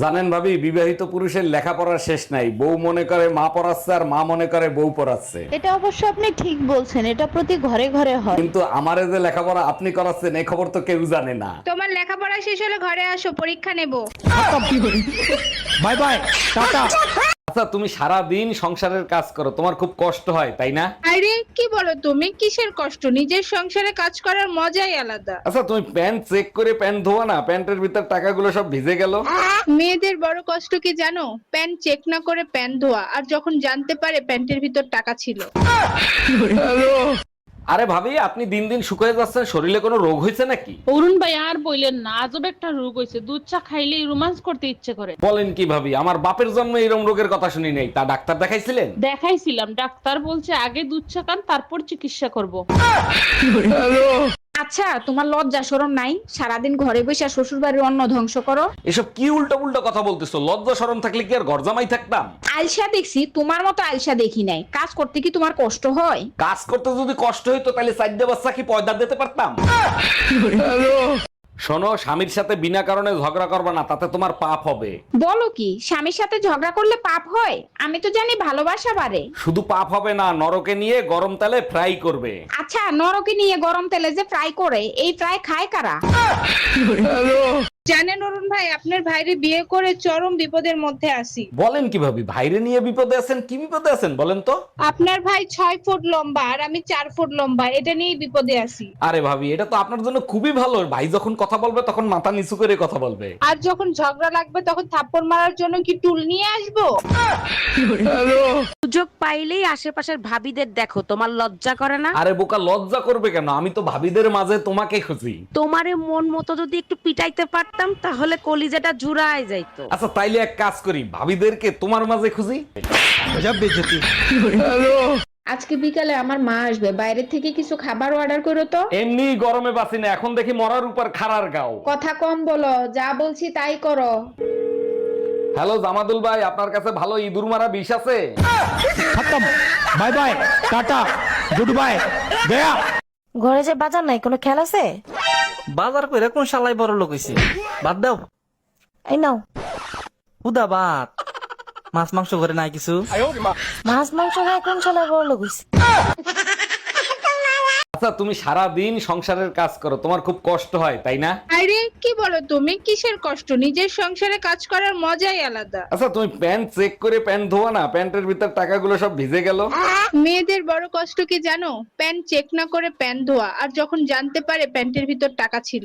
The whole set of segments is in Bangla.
জানেন ভাবি বিবাহিত পুরুষের লেখাপড়ার শেষ নাই। বউ মনে করে মা পড়াচ্ছে আর মা মনে করে বউ পড়াচ্ছে। এটা অবশ্য আপনি ঠিক বলছেন এটা প্রতি ঘরে ঘরে হয়। কিন্তু আমারে যে লেখাপড়া আপনি করাচ্ছেন এই খবর তো কেউ জানে না। তোমার লেখাপড়া শেষ হলে ঘরে আসো পরীক্ষা নেব। Bye bye tata. আচ্ছা তুমি সারা দিন সংসারের কাজ করো তোমার খুব কষ্ট হয় তাই না? আরে কি বলো তুমি? কিসের কষ্ট? নিজের সংসারে কাজ করার মজাই আলাদা। আচ্ছা তুমি প্যান্ট চেক করে প্যান্ট ধোয়া না? প্যান্টের ভিতর টাকাগুলো সব ভিজে গেল? মেয়েদের বড় কষ্ট কি জানো? প্যান্ট চেক না করে প্যান্ট ধোয়া আর যখন জানতে পারে প্যান্টের ভিতর টাকা ছিল। আরে ভাবি আপনি দিন দিন শুকিয়ে যাচ্ছেন শরীরে কোনো রোগ হয়েছে নাকি? অরুণ ভাই আর বললেন না আজব একটা রোগ হয়েছে দুধ চা খাইলেই রোমান্স করতে ইচ্ছে করে। বলেন কি ভাবি আমার বাপের জন্ম এরম রোগের কথা শুনি নাই তা ডাক্তার দেখাইছিলেন? দেখাইছিলাম ডাক্তার বলছে আগে দুধ চা খান তারপর চিকিৎসা করব। আচ্ছা তোমার লজ্জা শরম নাই? সারাদিন ঘরে বসে শ্বশুর বাড়ির অন্ন ধ্বংস করো। এসব কি উল্টো উল্টো কথা বলতেছো? লজ্জা শরম থাকলে কি আর ঘর জামাই থাকতাম? আলসা দেখছি তোমার মতো আলসা দেখি নাই। কাজ করতে কি তোমার কষ্ট হয়? কাজ করতে যদি কষ্ট হইতো তাহলে সাইড বাচ্চা কি পয়দা দিতে পারতাম। শোনো স্বামীর সাথে বিনা কারণে ঝগড়া করবে না তাতে তোমার পাপ হবে। বলো কি স্বামীর সাথে ঝগড়া করলে পাপ হয়? আমি তো জানি ভালোবাসা বাড়ে। শুধু পাপ হবে না নরকে নিয়ে গরম তেলে ফ্রাই করবে। আচ্ছা নরকে নিয়ে গরম তেলে যে ফ্রাই করে এই ফ্রাই খায় কারা? জানেন অরুণ ভাই আপনার ভাইরে বিয়ে করে চরম বিপদের মধ্যে আছি। বলেন কি ভাবি ভাইরে নিয়ে বিপদে আছেন কি বিপদে আছেন বলেন তো? আপনার ভাই ছয় ফুট লম্বা আর আমি চার ফুট লম্বা এটা নিয়েই বিপদে আছি। আরে ভাবি এটা তো আপনার জন্য খুবই ভালো। ভাই যখন কথা বলবে তখন মাথা নিচু করে কথা বলবে। আর যখন ঝগড়া লাগবে তখন থাপ্পড় মারার জন্য কি টুল নিয়ে আসব? সুযোগ পাইলেই আশেপাশের ভাবিদের দেখো তোমার লজ্জা করে না? আরে বোকা লজ্জা করবে কেন? আমি তো ভাবিদের মাঝে তোমাকে খুঁজি। তোমারে মন মতো যদি একটু পিটাইতে পারতাম তাহলে কলিজাটা জুড়ায় যাইতো। আচ্ছা তাইলে এক কাজ করি ভাবিদেরকে তোমার মাঝে খুঁজি। গজব বেজতি আজকে বিকালে আমার মা আসবে বাইরে থেকে কিছু খাবার অর্ডার করো তো। এমনি গরমে বাসি না এখন দেখি মরার উপর খাড়ার গাও। কথা কম বলো যা বলছি তাই করো। হ্যালো জামাদুল ভাই আপনার কাছে ভালো ইঁদুর মারা বিষ আছে? খতম। Bye bye tata good bye Gaya. ঘরে যে বাজার নাই কোনো খেয়াল আছে? বাজার করে কোন শালাই বড় লোক হইছে? বাদ দাও। এই নাও। হুদা বাদ। মাছ মাংস ঘরে নাই কিছু? মাছ মাংস খায় কোন শালার বড় লোক হইছে? আচ্ছা তুমি সারা দিন সংসারের কাজ করো তোমার খুব কষ্ট হয় তাই না? আরে কি বলো তুমি? কিসের কষ্ট? নিজের সংসারে কাজ করার মজাই আলাদা। আচ্ছা তুমি প্যান্ট চেক করে প্যান্ট ধোয়া না? প্যান্টের ভিতর টাকাগুলো সব ভিজে গেল? মেয়েদের বড় কষ্ট কি জানো? প্যান্ট চেক না করে প্যান্ট ধোয়া আর যখন জানতে পারে প্যান্টের ভিতর টাকা ছিল।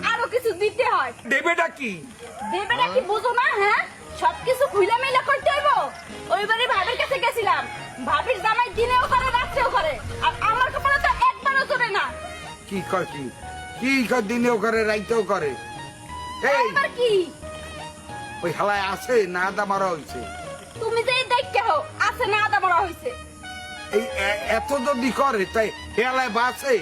কিছু দিতে হয়। দেবেটা কি? দেবেটা কি বুঝো না হ্যাঁ? সবকিছু খুইলা মেলা করতে হইব? ওইবারে ভাবির কাছে গেছিলাম। ভাবির জামাই দিনেও করে রাত্রেও করে। আর আমার কপালে তো একবারও চলে না। কি কয় কি? কি কয় দিনেও করে রাইতেও করে? এই! এবার কি? ওই হালায় আছে না দা মারা হয়েছে তুমি যে দেখতে হো আছে না আদা মরা হইছে। এই এত যদি করে তাই হেলায় বাসে